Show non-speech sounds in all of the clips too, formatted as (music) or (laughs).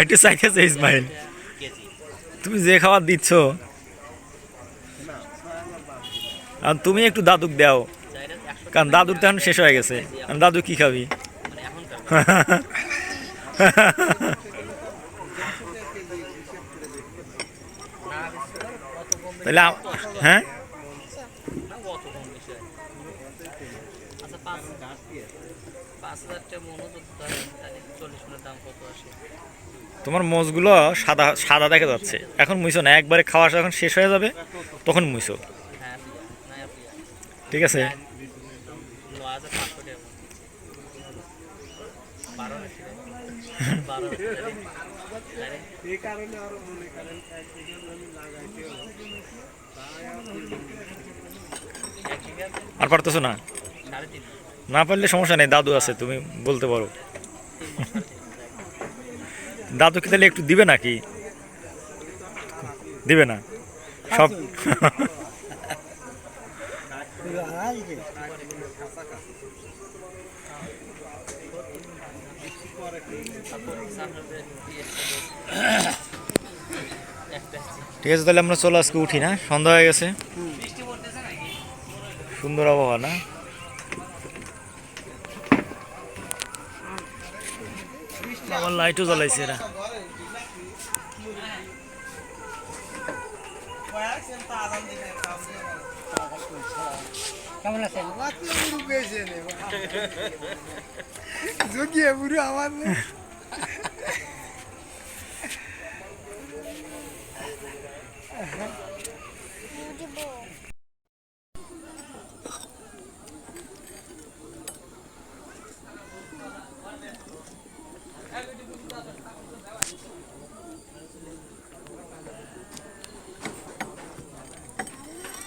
একটু চাইতেছে ইসমাইল তুমি যে খাবার দিচ্ছ। আর তুমি একটু দাদুক দাও। কারণ দাদুর তো এখন শেষ হয়ে গেছে। দাদু কি খাবি? তাহলে হ্যাঁ না অত কম বেশি হয়। আচ্ছা পাঁচ পাঁচ হাজার টাকা মনে যদি ধরেন তাহলে চল্লিশ মনের দাম কত আসে? তোমার মোজগুলো সাদা সাদা দেখা যাচ্ছে। এখন মুইছো না একবারে খাওয়া যখন শেষ হয়ে যাবে তখন মুইছো। হ্যাঁ ঠিক আছে? হাজার টাকা আরে, পারতেছো না? না পারলে সমস্যা নেই, দাদু আছে, তুমি বলতে পারো। তিন মাস সাড়ে তিন দাদু কি তাহলে একটু দিবে নাকি? দিবে না। সব ঠিক আছে, তাহলে আমরা চলো আজকে উঠি, না? সন্ধ্যা হয়ে গেছে। সুন্দর আবহাওয়া, না? আমার লাইটও জ্বলাইছে এরা। কেমন আছেন? বুড়ো আমার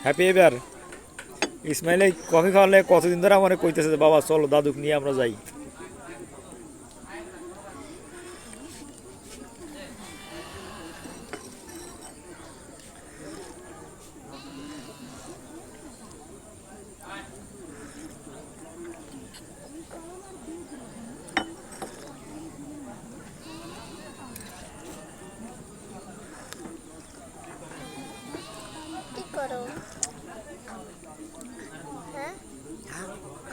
হ্যাপি এবার ইসমাইল কফি খাওয়ালে কতদিন ধরে আমার কইতেছে বাবা, চলো দাদুক নিয়ে আমরা যাই।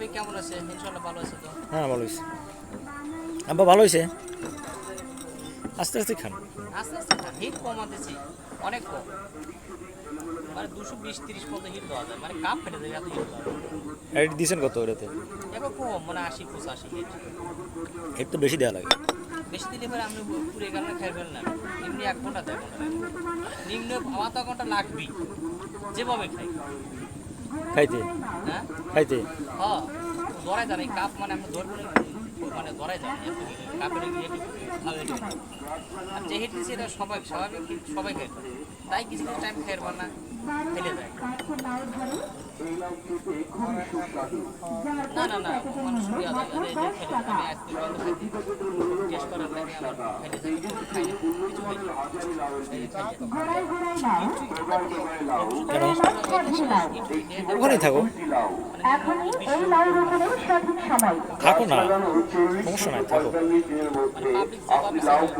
কপি কেমন আছে? ইনশাল্লাহ ভালো আছে তো। হ্যাঁ ভালো হয়েছে আব্বা ভালো হয়েছে আস্তে আস্তে খান। আস্তে আস্তে খান হিট কমাতেছি অনেক কম। মানে দুশো বিশ তিরিশ মতো হিট দেওয়া যায়। মানে কাপ ফেটে দেবে এত হিট দেওয়া যায়। এডিট দিয়েছেন কত ওটাতে এবার কম মানে আশি পঁচাশি হিট এর তো বেশি দেওয়া লাগে। বেশি দিলে এবার আপনি পুরো এগারো খাই ফেললেন। এমনি এক ঘণ্টা দেড় ঘণ্টা নিম্ন আমার তো ঘণ্টা লাগবেই। যেভাবে খাই। খাইতে। হ্যাঁ? খাইতে। ধরাই এই কাপ মানে আপনি ধরবেন মানে ধরাই এত কাপের আর যে হিট এটা সবাই স্বাভাবিক সবাই খাই তাই কিছু টাইম খাই না। ফেলে যায় না না না মানুষ যায় আরে যে খেলে আমি আজকে বন্ধ খাইছি টেস্ট করার লাগে আমার ফেলে যায় কিছু খাই কিছু খাই না। এই খাই না। কেন ওখানেই থাকো। এখনই এই লাল রঙের সঠিক সময়। থাকো না। সমস্যা নাই থাকো। পাবলিক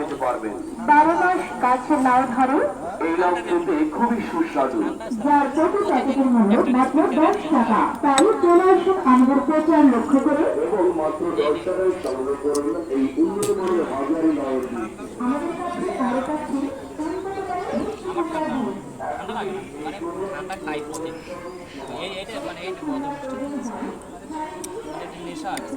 যেভাবে বারো মাস গাছে লাউ ধরে খুবই সুস্বাদু। যার প্রতি প্যাকেটের মূল্য মাত্র দশ টাকা। তাই চলে আসুন আমাদের প্রচার লক্ষ্য করে। এবং মাত্র দশ টাকায় সংগ্রহ করুন এই উন্নত মানের হাজারি লাউয়ের আমাদের কাছে কারও কাছে। ঠান্ডা লাগে না। মানে এই এটা মানে নেশা আছে?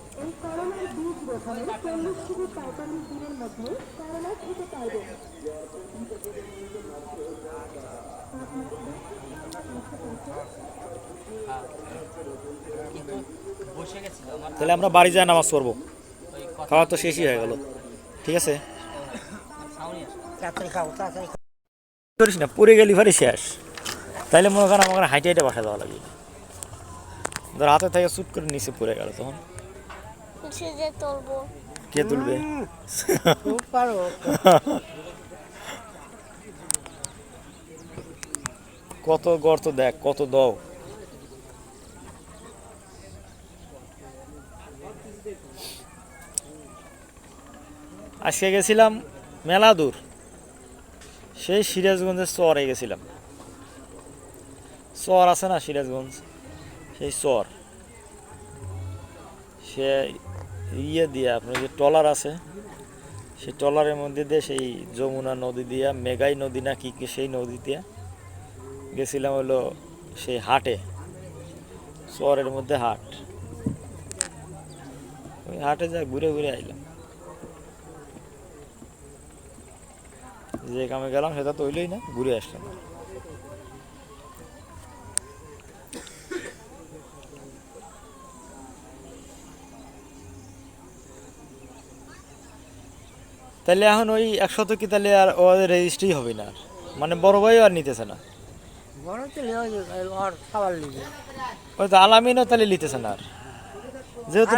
এই করোনার বীজ রোপণের চল্লিশ থেকে পঁয়তাল্লিশ দিনের মধ্যে পারবেন আমার তাহলে আমরা বাড়ি যাই নামাজ পড়ব। খাওয়া তো শেষই হয়ে গেল। ঠিক আছে। করিস না পড়ে গেলি ভারি শেষ। তাইলে মনে করেন আমাকে হাইটে হাইটে বাসা যাওয়া লাগে ধর হাতে থেকে সুট করে নিচে পড়ে গেল তখন। যে তুলবো। কে তুলবে? পারো (laughs) কত গর্ত দেখ কত দাও। আজকে গেছিলাম মেলা দূর সেই সিরাজগঞ্জের চরে গেছিলাম। চর আছে না সিরাজগঞ্জ? সেই চর। সে ইয়ে দিয়ে আপনার যে ট্রলার আছে, সেই ট্রলারের মধ্যে দিয়ে সেই যমুনা নদী দিয়া, মেঘাই নদী না কি কি সেই নদী দিয়ে গেছিলাম হলো সেই হাটে, শহরের মধ্যে হাট। ওই হাটে যা ঘুরে ঘুরে আইলাম। যে কামে গেলাম, সেটা তো হইলই না, ঘুরে আসলাম। তাহলে এখন ওই একশত কি তাহলে আর ওদের রেজিস্ট্রি হবে না। মানে বড় ভাইও আর নিতেছে না? বড় ওই লিবে তো আলামিনও তাহলে নিতেছে না আর। যেহেতু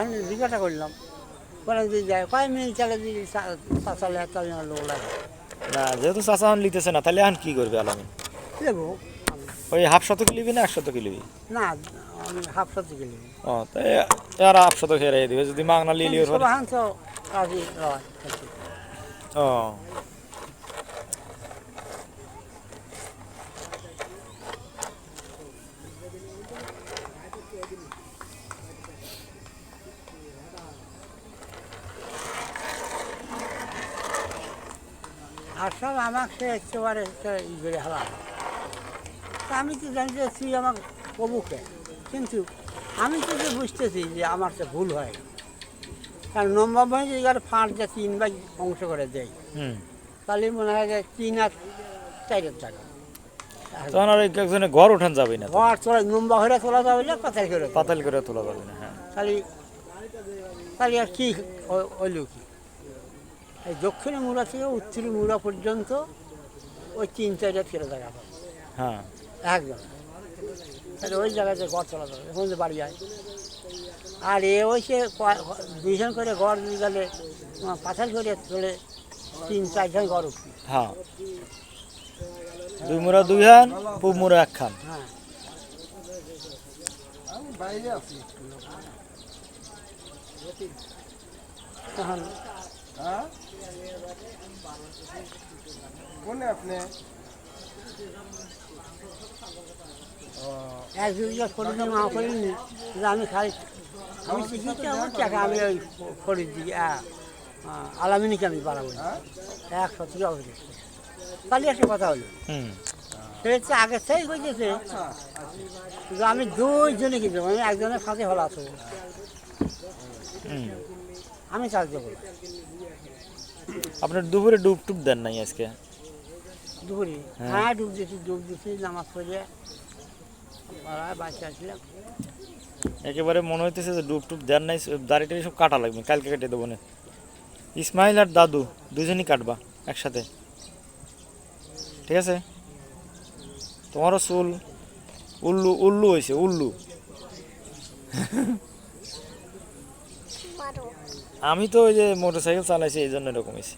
আমি জিজ্ঞাসা করলাম। না যেহেতু চাষা এখন নিতেছে না তাহলে এখন কি করবে আলামিন? ওই হাফ শতক লিবি না এক শতক লিবি না আমি হাফ সত্যি গেলি ও তাই আর হাফ শতক হেরাই দিবে যদি মাগনা লিলি তো রাজি রয় ও আর আমাকে একেবারে ই করে তা আমি তো জানি যে তুই আমার কবুকে কিন্তু আমি তো বুঝতেছি যে আমার সে ভুল হয়। কারণ নম্বর বয়স এগারো ফাঁট যে তিন অংশ করে দেয় তাহলে মনে হয় যে তিন আর চারের টাকা। তখন আর ওই একজনে ঘর উঠান যাবে না। ঘর তোলা নম্বর তোলা যাবে না পাতাল করে পাতাল করে তোলা যাবে না হ্যাঁ। তাহলে তাহলে আর কি হ- হইল কি? এই দক্ষিণে মুড়া থেকে উত্তরে মুড়া পর্যন্ত ওই তিন চারটা ফেরত জায়গা পাবে। হ্যাঁ। একদম। তাহলে ওই জায়গাতে ঘর চলা যাবে এখন বাড়ি যায় আর এ কয়- দুইজন করে ঘর দিয়ে গেলে পাথাল করে তোলে তিন চারজন ঘর উঠবে হ্যাঁ। দুই মুড়া দুই হান পূব মুড়া এক খান হ্যাঁ। তখন কোনে আপনি এক দুইটা ফরিদ মা করিনি আমি খাই আমি শিখেছি আমার টাকা আমি ওই ফরিদ দিই আলামিনিকে আমি অবধি তাহলে একটা কথা হলো। হুম। সে হচ্ছে আগে সেই হয়েছে যে আমি দুইজনে কিন্তু আমি একজনের ফাঁকে হলো হুম। আমি চার্জ দেবো আপনার দুপুরে ডুব টুব দেন নাই আজকে? দুপুরে? হ্যাঁ। হ্যাঁ ডুব দিয়েছি ডুব দিয়েছি নামাজ পড়ে। বাচ্চা আসলাম। একেবারে মনে হইতেছে যে ডুব টুব দেন নাই দাড়িটা সব কাটা লাগবে কালকে কেটে দেবো না। ইসমাইল আর দাদু দুজনই কাটবা একসাথে। ঠিক আছে? তোমারও চুল উল্লু উল্লু হয়েছে উল্লু। আমি তো ওই যে মোটর সাইকেল চালাইছি এই জন্য এরকম হয়েছে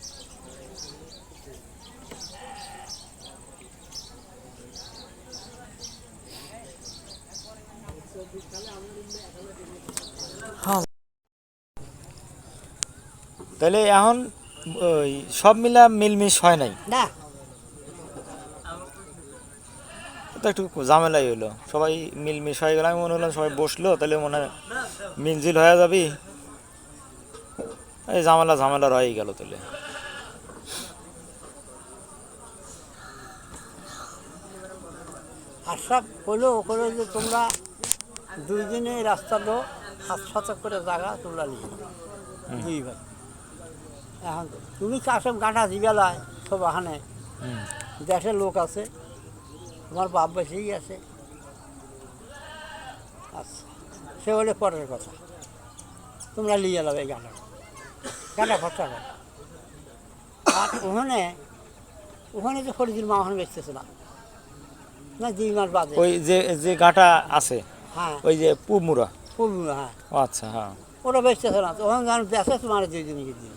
তাহলে এখন ওই সব মিলা মিলমিশ হয় নাই। না। তো একটু ঝামেলাই হইল। সবাই মিলমিশ হয়ে গেল। আমি মনে হলাম সবাই বসল তাহলে মনে হয় মিলজিল হয়ে যাবি। এই ঝামেলা ঝামেলা রয়ে গেল তাহলে। আশা হলো হলো যে তোমরা দুই দিনে এই রাস্তাটা হাত সাত করে জায়গা তোমরা নিয়ে দুই ভাই। এখন তুমি কাসব গাঁটা দিবেলায় সব এখানে। দেশের লোক আছে। তোমার বাপ বেশিই আছে। আচ্ছা সে হলে পরের কথা। তোমরা নিয়ে যাবে এই গাঁটা গাঁটা খরচা কর। আর ওখানে ওখানে তো ফরিদির মা ওখানে বেচতেছে না। না দুই মাস বাদে। ওই যে যে গাটা আছে হ্যাঁ। ওই যে পুমুরা পুরনো হ্যাঁ। আচ্ছা হ্যাঁ। ওরা বেচতেছে না। তখন যখন বেচে তোমার দুই দিন দিন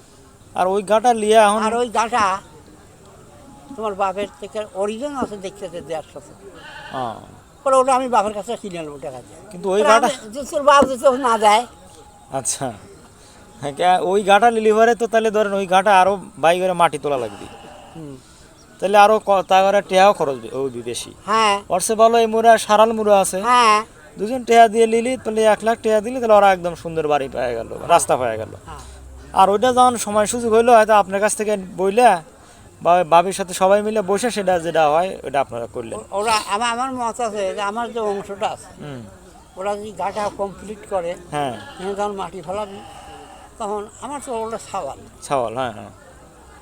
আর ওই গাটা লিয়ে এখন আর ওই গাঁটা তোমার বাপের থেকে অরিজিন আছে দেখতেছে দেড়শো হ্যাঁ। পরে ওটা আমি বাপের কাছে কিনে নেব টাকা দিয়ে। কিন্তু ওই গাটা তোর বাপ যদি না দেয়। আচ্ছা। হ্যাঁ ওই গাটা লিলিভারে তো তাহলে ধরেন ওই গাটা আরও বাই করে মাটি তোলা লাগবে। তাহলে আরও ক- তা করে টেহাও খরচ ওই বেশি হ্যাঁ। অর্সে ভালো এই মুরা সারাল মুরা আছে। হ্যাঁ। দুজন টেহা দিয়ে লিলি তাহলে এক লাখ টেহা দিলি তাহলে ওরা একদম সুন্দর বাড়ি পেয়ে গেল রাস্তা পেয়ে গেল। হ্যাঁ। আর ওইটা যখন সময় সুযোগ হইল হয়তো আপনার কাছ থেকে বইলে বা বাবির সাথে সবাই মিলে বসে সেটা যেটা হয় ওটা আপনারা করলেন। ওরা আমার আমার মত আছে যে আমার যে অংশটা আছে ওরা যদি গাঁটা কমপ্লিট করে হ্যাঁ। যখন মাটি ফেলাবি তখন আমার তো ওটা সাবাল ছাওয়াল হ্যাঁ হ্যাঁ।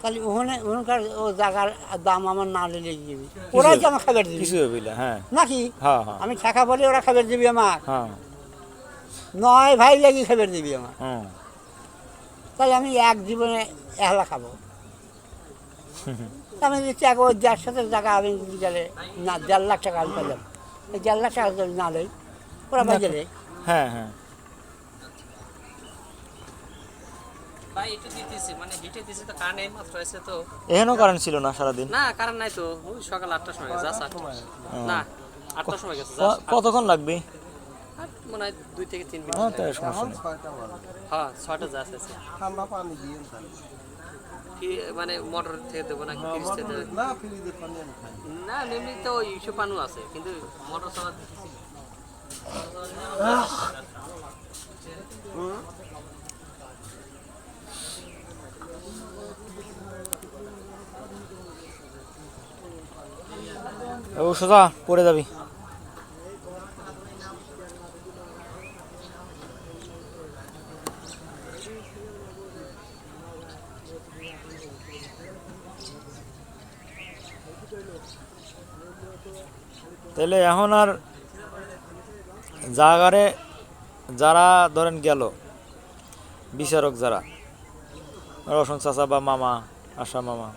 তাহলে ওখানে ওখানকার ও জায়গার দাম আমার না দিলে দিবি ওরাই তো আমার খাবার দিবি। কিছু হইলে হ্যাঁ। নাকি? হ্যাঁ হ্যাঁ। আমি টাকা বলে ওরা খাবার দিবি আমার। হ্যাঁ। নয় ভাই লাগি খাবার দিবি আমার। হুম তাই আমি এক জীবনে একলা খাব। (laughs) আমি দিচ্ছি এক ওই দেড় সাথে টাকা আমি গেলে না দেড় লাখ টাকা আমি পেলাম। এই দেড় লাখ টাকা যদি না দেয় ওরা ভাই গেলে হ্যাঁ হ্যাঁ। দিতেছি মানে হিটে দিছি তো কারণ এই মাত্র এসে তো। এখানেও কারেন্ট ছিল না সারাদিন? না কারণ নাই তো ওই সকাল আটটার সময় না আটটার সময়। গেছে কতক্ষণ লাগবে? মনে হয় দুই থেকে তিন মিনিট। হ্যাঁ তাই সমস্যা নেই। হ্যাঁ ছয়টা যা আছে ঠান্ডা পানি দিয়ে কি মানে মোটর থেকে দেবো নাকি ফ্রিজ থেকে দেবো? না ফ্রিজে না এমনি তো ওই ইস্যু পানু আছে কিন্তু মোটর চালা ও সোজা পড়ে যাবি। তাহলে এখন আর জাগারে যারা ধরেন গেল বিচারক যারা রসন চাচা বা মামা আশা মামা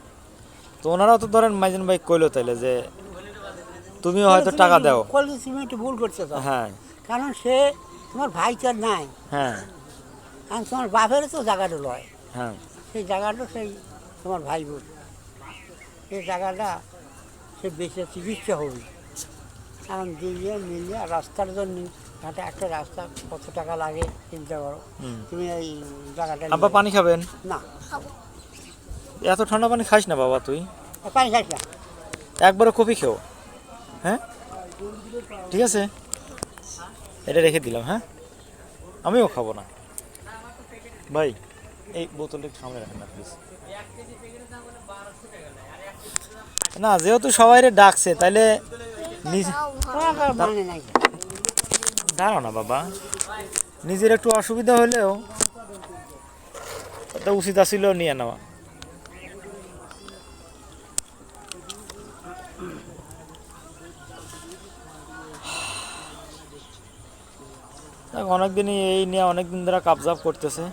তো ওনারাও তো ধরেন মাইজন ভাই কইলো তাইলে যে তুমিও হয়তো টাকা দাও। কলেজ তুমি একটু ভুল করছে তো। হ্যাঁ। কারণ সে তোমার ভাই তো নাই। হ্যাঁ। কারণ তোমার বাপের তো জায়গাটা লয়। হ্যাঁ। সেই জায়গাটা সেই তোমার ভাই বোন সেই জায়গাটা সে বেঁচে চিকিৎসা হবে। কারণ দিয়ে মিলিয়ে রাস্তার জন্য ঘাটে একটা রাস্তা কত টাকা লাগে চিন্তা করো। তুমি এই জায়গাটা আব্বা পানি খাবেন? না। এত ঠান্ডা পানি খাইস না বাবা তুই? পানি খাইস না। একবারে কফি খেও। হ্যাঁ? ঠিক আছে। এটা রেখে দিলাম হ্যাঁ? আমিও খাব না। ভাই এই বোতলটা সামনে রাখেন না প্লিজ না যেহেতু সবাই ডাকছে তাইলে দাঁড়াও না বাবা। নিজের একটু অসুবিধা হলেও উচিত আছিল নিয়ে নেওয়া। অনেকদিনই এই নিয়ে অনেকদিন ধরে কাবজাব করতেছে।